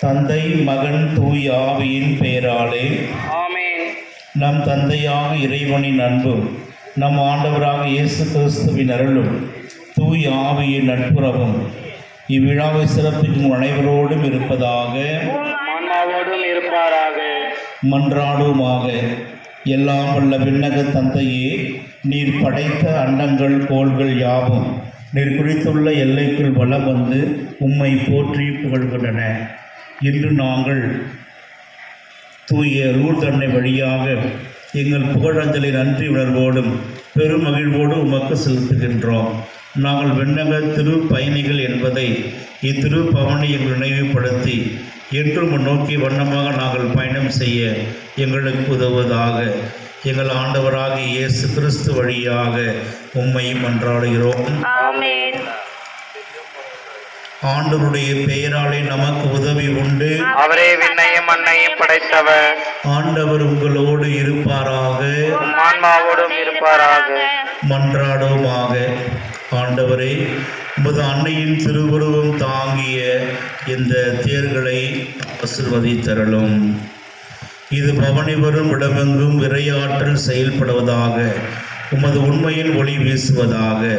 தந்தை மகன் தூய் ஆவியின் பெயராலே ஆமென். நம் தந்தையாக இறைவனின் அன்பும் நம் ஆண்டவராக இயேசு கிறிஸ்துவின் அருளும் தூய் ஆவியின் நட்புறவும் இவ்விழாவை சிறப்பிக்கும் அனைவரோடும் இருப்பதாக இருப்பாராக. மன்றாடுமாக. எல்லாம் வல்ல விண்ணக தந்தையே நீர் படைத்த அண்டங்கள் கோள்கள் யாவும் நீர் குறித்துள்ள எல்லைக்குள் வலம் வந்து உம்மை போற்றி புகழ்கின்றன. இன்று நாங்கள் தூய ரூர்தன்னை வழியாக எங்கள் புகழஞ்சலின் நன்றி உணர்வோடும் பெருமகிழ்வோடு உமக்கு செலுத்துகின்றோம். நாங்கள் விண்ணக திரு பயணிகள் என்பதை இத்திரு பவனி எங்கள் நினைவுபடுத்தி என்றும் நோக்கி வண்ணமாக நாங்கள் பயணம் செய்ய எங்களுக்கு உதவுவதாக எங்கள் ஆண்டவராக இயேசு கிறிஸ்து வழியாக உம்மையும் மன்றாடுகிறோம் ஆண்டவருடைய பெயராலே நமக்கு உதவி உண்டு. அவரே விண்ணையும் மண்ணையும் படைத்தவர். ஆண்டவர் உங்களோடு இருப்பாராக. ஆன்மாவோடும் இருப்பாராக. மன்றாடுவோமாக. ஆண்டவரே உமது அன்னையின் திருவுருவம் தாங்கிய இந்த தேர்களை ஆசிர்வதித்தரலும். இது பவனி வரும் இடமெங்கும் இறையாற்றல் செயல்படுவதாக உமது உண்மையின் ஒளி வீசுவதாக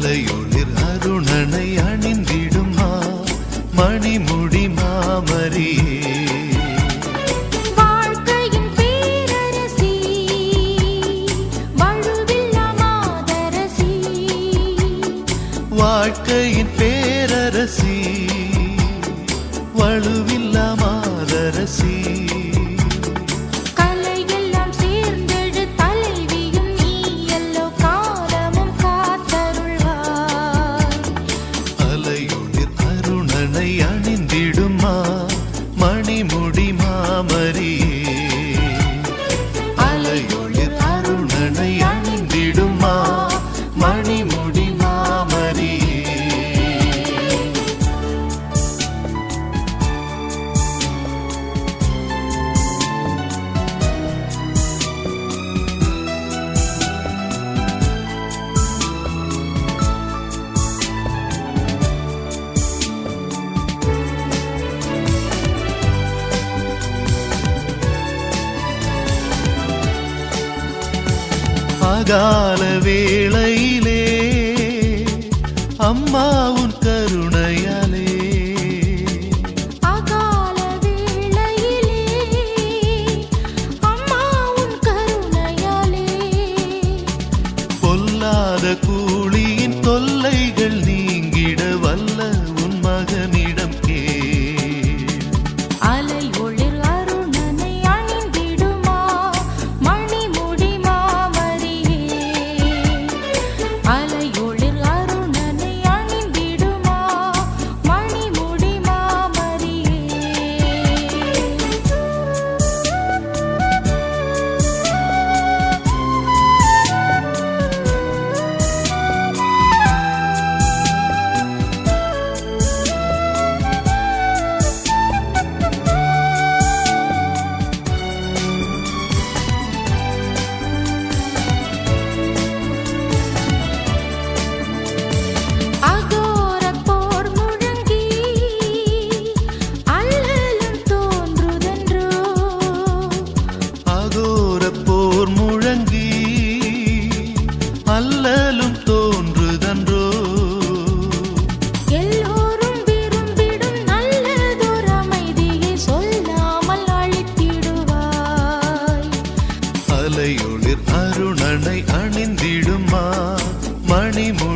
அலையொளிர் அருணனை அணிந்திடுமா? மணிமுடி மாமரியே. வாழ்க்கையின் பேரரசி வழுவில்லா மாதரசி வாழ்க்கையின் பேரரசி வலுவில்லா மாதரசி அகால வேளையிலே அம்மா உன் கருணையாலே. அகால வேளையிலே அம்மா உன் கருணையாலே. பொல்லாத கூலியின் அருணனை அணிந்திடுமா? மணிமு